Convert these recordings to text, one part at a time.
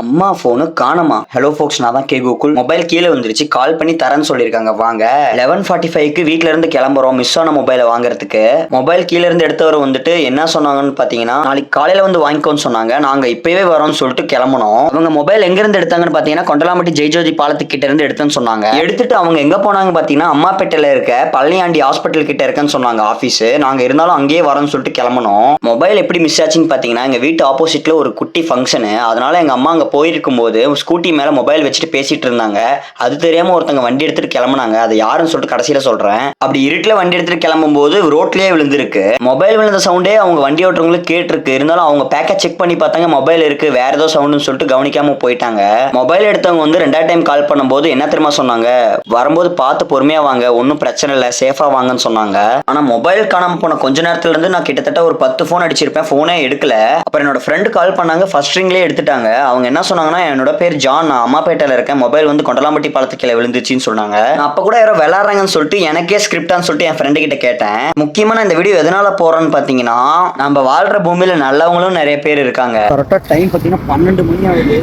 அம்மா phone காணமா? Hello ஃபோக்ஸ் நான் தான் கே கோகுல் மொபைல் கீழே வந்துருச்சு கால் பண்ணி தரேன்னு சொல்லியிருக்காங்க. வாங்க. லெவன் ஃபார்ட்டி ஃபைவ்க்கு வீட்டில இருந்து கிளம்புறோம். மிஸ் ஆன மொபைலை வாங்குறதுக்கு. மொபைல் கீழே இருந்து எடுத்தவர் வந்துட்டு என்ன சொன்னாங்கன்னு பார்த்தீங்கன்னா நாளைக்கு காலையில வந்து வாங்கிக்கோன்னு சொன்னாங்க. நாங்க இப்பவே வரோம்னு சொல்லிட்டு கிளம்பணும் அவங்க மொபைல் எங்க இருந்து எடுத்தாங்கன்னு பார்த்தீங்கன்னா கொண்டலாம்பட்டி ஜெய்ஜோதி பாலத்துக்கிட்ட இருந்து எடுத்தேன்னு சொன்னாங்க. எடுத்துட்டு அவங்க எங்க போனாங்க பார்த்தீங்கன்னா அம்மாப்பேட்டையில இருக்க பழனியாண்டி ஹாஸ்பிட்டல் கிட்ட இருக்கேன்னு சொன்னாங்க ஆஃபீஸ் நாங்க இருந்தாலும் அங்கேயே வரோம்னு சொல்லிட்டு கிளம்பணும் மொபைல் எப்படி மிஸ் ஆச்சுன்னு பார்த்தீங்கன்னா எங்க வீட்டு ஆப்போசிட்ல ஒரு குட்டி ஃபங்க்ஷனு அதனால எங்க அம்மா அவங்க போயிருக்கும் போது ஸ்கூட்டி மேல மொபைல் வச்சுட்டு பேசிட்டு இருந்தாங்க. அது தெரியாம ஒருத்தங்க வண்டி எடுத்துட்டு கிளம்புனாங்க. அது யாருன்னு சொல்லிட்டு கடைசியில சொல்றேன். அப்படி இருட்டுல வண்டி எடுத்துட்டு கிளம்பும் போது ரோட்லயே விழுந்திருக்கு. மொபைல் விழுந்த சவுண்டே அவங்க வண்டி ஓட்டுறவங்களுக்கு கேட்டிருக்கு. இருந்தாலும் அவங்க பேக்கை செக் பண்ணி பார்த்தாங்க மொபைல் இருக்கு வேற ஏதோ சவுண்டுன்னு சொல்லிட்டு கவனிக்காம போயிட்டாங்க. மொபைல் எடுத்தவங்க வந்து ரெண்டாவது டைம் கால் பண்ணும்போது என்ன தெரியுமா சொன்னாங்க? வரும்போது பார்த்து பொறுமையா வாங்க ஒன்றும் பிரச்சனை இல்லை சேஃபா வாங்கன்னு சொன்னாங்க. ஆனா மொபைல் காணாம போன கொஞ்ச நேரத்துல இருந்து நான் கிட்டத்தட்ட ஒரு பத்து ஃபோன் அடிச்சிருப்பேன். ஃபோனே எடுக்கல. அப்புறம் என்னோட ஃப்ரெண்டு கால் பண்ணாங்க ஃபர்ஸ்ட் ரிங்லேயே எடுத்துட்டாங்க. அவங்க என்ன சொன்னாங்கன்னா என்னோட பேர் ஜான். நான் அம்மாப்பேட்டையில் இருக்கேன். மொபைல் வந்து கொண்டலாம்பட்டி பாலத்து கீழே விழுந்துச்சுன்னு சொன்னாங்க. அப்போ கூட யாரோ விளாட்றாங்கன்னு சொல்லிட்டு எனக்கே ஸ்கிரிப்டான்னு சொல்லிட்டு என் ஃப்ரெண்டு கிட்ட கேட்டேன். முக்கியமான நான் இந்த வீடியோ எதனால போறேன்னு பார்த்தீங்கன்னா நம்ம வாழ்ற பூமியில நல்லவங்களும் நிறைய பேர் இருக்காங்க. கரெக்டாக டைம் பார்த்தீங்கன்னா பன்னெண்டு மணி ஆகுது.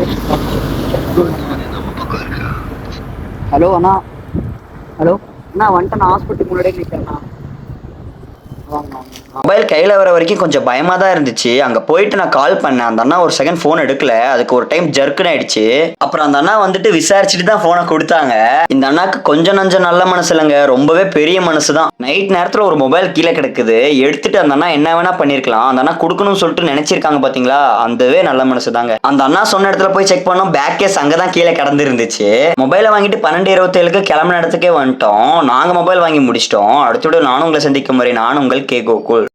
ஹலோ அண்ணா. ஹலோ அண்ணா வந்துட்டு நான் ஹாஸ்பிட்டலுக்கு முன்னாடியே நிற்கிறேண்ணா மொபைல் கையில் வர வரைக்கும் கொஞ்சம் பயமாக தான் இருந்துச்சு. அங்கே போயிட்டு நான் கால் பண்ணேன். அந்த அண்ணா ஒரு செகண்ட் ஃபோன் எடுக்கல. அதுக்கு ஒரு டைம் ஜர்க்குன்னு ஆயிடுச்சு. அப்புறம் அந்த அண்ணா வந்துட்டு விசாரிச்சுட்டு தான் ஃபோனை கொடுத்தாங்க. இந்த அண்ணாக்கு கொஞ்சம் நஞ்சம் நல்ல மனசு இல்லைங்க. ரொம்பவே பெரிய மனசு தான். நைட் நேரத்தில் ஒரு மொபைல் கீழே கிடக்குது. எடுத்துட்டு அந்த அண்ணா என்ன வேணா பண்ணியிருக்கலாம் அந்த அண்ணா கொடுக்கணும்னு சொல்லிட்டு நினைச்சிருக்காங்க பார்த்தீங்களா அந்தவே நல்ல மனசு தாங்க. அந்த அண்ணா சொன்ன இடத்துல போய் செக் பண்ணோம். பேக் கேஸ் அங்கே தான் கீழே கிடந்து இருந்துச்சு மொபைலை வாங்கிட்டு பன்னெண்டு இருபத்தேழுக்கு கிளம்புன இடத்துக்கே வந்துட்டோம். நாங்கள் மொபைல் வாங்கி முடிச்சிட்டோம். அடுத்தோட நானும் உங்களை சந்திக்கும் முறை நான் உங்கள் கே கோகுல்